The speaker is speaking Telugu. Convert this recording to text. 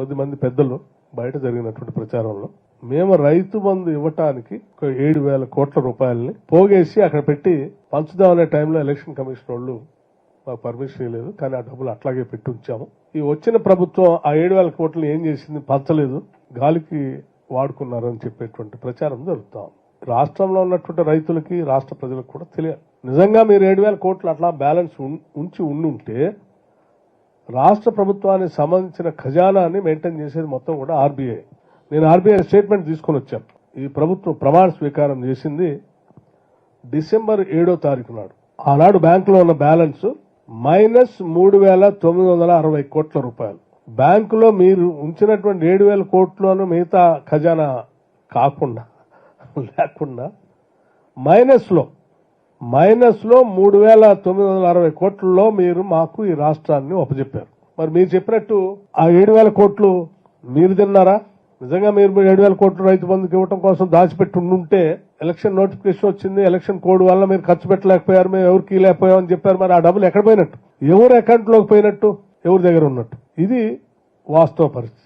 కొద్దిమంది పెద్దలు బయట జరిగినటువంటి ప్రచారంలో మేము రైతు బంధు ఇవ్వటానికి ఒక ఏడు వేల కోట్ల రూపాయలని పోగేసి అక్కడ పెట్టి పంచుదామనే టైంలో ఎలక్షన్ కమిషన్ వాళ్ళు మాకు పర్మిషన్ ఇవ్వలేదు కానీ ఆ డబ్బులు అట్లాగే పెట్టి ఉంచాము. ఈ వచ్చిన ప్రభుత్వం ఆ ఏడు వేల కోట్లు ఏం చేసింది పంచలేదు గాలికి వాడుకున్నారని చెప్పేటువంటి ప్రచారం జరుగుతాం రాష్ట్రంలో ఉన్నటువంటి రైతులకి రాష్ట్ర ప్రజలకు కూడా తెలియాలి. నిజంగా మీరు ఏడు వేల కోట్లు అట్లా బ్యాలెన్స్ ఉంచి ఉండుంటే రాష్ట్ర ప్రభుత్వానికి సంబంధించిన ఖజానాన్ని మెయింటైన్ చేసేది మొత్తం కూడా ఆర్బీఐ. నేను ఆర్బీఐ స్టేట్మెంట్ తీసుకొని వచ్చాను. ఈ ప్రభుత్వం ప్రమాణ స్వీకారం చేసింది డిసెంబర్ ఏడో తారీఖు నాడు. ఆనాడు బ్యాంకులో ఉన్న బ్యాలెన్స్ మైనస్ మూడు వేల తొమ్మిది వందల అరవై కోట్ల రూపాయలు. బ్యాంకులో మీరు ఉంచినటువంటి ఏడు వేల కోట్లను మిగతా ఖజానా కాకుండా లేకుండా మైనస్లో మైనస్లో మూడు వేల తొమ్మిది వందల అరవై కోట్లలో మీరు మాకు ఈ రాష్ట్రాన్ని ఒప్పజెప్పారు. మరి మీరు చెప్పినట్టు ఆ ఏడు వేల కోట్లు మీరు తిన్నారా? నిజంగా మీరు ఏడు వేల కోట్లు రైతు బంధుకి ఇవ్వడం కోసం దాచిపెట్టి ఉంటే ఎలక్షన్ నోటిఫికేషన్ వచ్చింది ఎలక్షన్ కోడ్ వల్ల మీరు ఖర్చు పెట్టలేకపోయారు మేము ఎవరికి లేకపోయామని చెప్పారు మరి ఆ డబ్బులు ఎక్కడ పోయినట్టు? ఎవరు అకౌంట్లోకి పోయినట్టు? ఎవరి దగ్గర ఉన్నట్టు? ఇది వాస్తవ పరిస్థితి.